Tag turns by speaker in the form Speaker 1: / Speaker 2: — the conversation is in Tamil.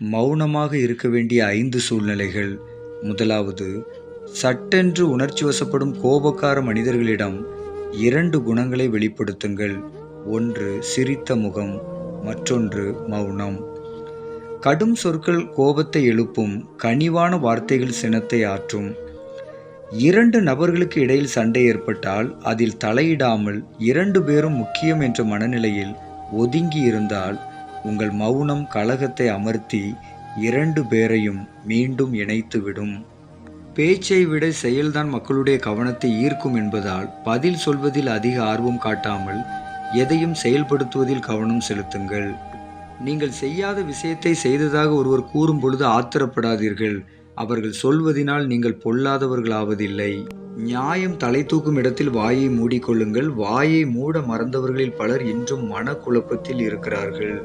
Speaker 1: மௌனமாக இருக்க வேண்டிய ஐந்து சூழ்நிலைகள். முதலாவது சட்டென்று உணர்ச்சி வசப்படும் கோபக்கார மனிதர்களிடம் இரண்டு குணங்களை வெளிப்படுத்துங்கள். ஒன்று சிரித்த முகம் மற்றொன்று மௌனம். கடும் சொற்கள் கோபத்தை எழுப்பும் கனிவான வார்த்தைகள் சினத்தை ஆற்றும். இரண்டு நபர்களுக்கு இடையில் சண்டை ஏற்பட்டால் அதில் தலையிடாமல் இரண்டு பேரும் முக்கியம் என்ற மனநிலையில் ஒதுங்கி இருந்தால் உங்கள் மௌனம் கலகத்தை அமர்த்தி இரண்டு பேரையும் மீண்டும் இணைத்துவிடும் பேச்சை விட செயல்தான் மக்களுடைய கவனத்தை ஈர்க்கும் என்பதால் பதில் சொல்வதில் அதிக ஆர்வம் காட்டாமல் எதையும் செயல்படுத்துவதில் கவனம் செலுத்துங்கள். நீங்கள் செய்யாத விஷயத்தை செய்ததாக ஒருவர் கூறும் பொழுது ஆத்திரப்படாதீர்கள். அவர்கள் சொல்வதினால் நீங்கள் பொல்லாதவர்களாவதில்லை. நியாயம் தலை தூக்கும் இடத்தில் வாயை மூடிக்கொள்ளுங்கள். வாயை மூட மறந்தவர்களில் பலர் இன்றும் மனக்குழப்பத்தில் இருக்கிறார்கள்.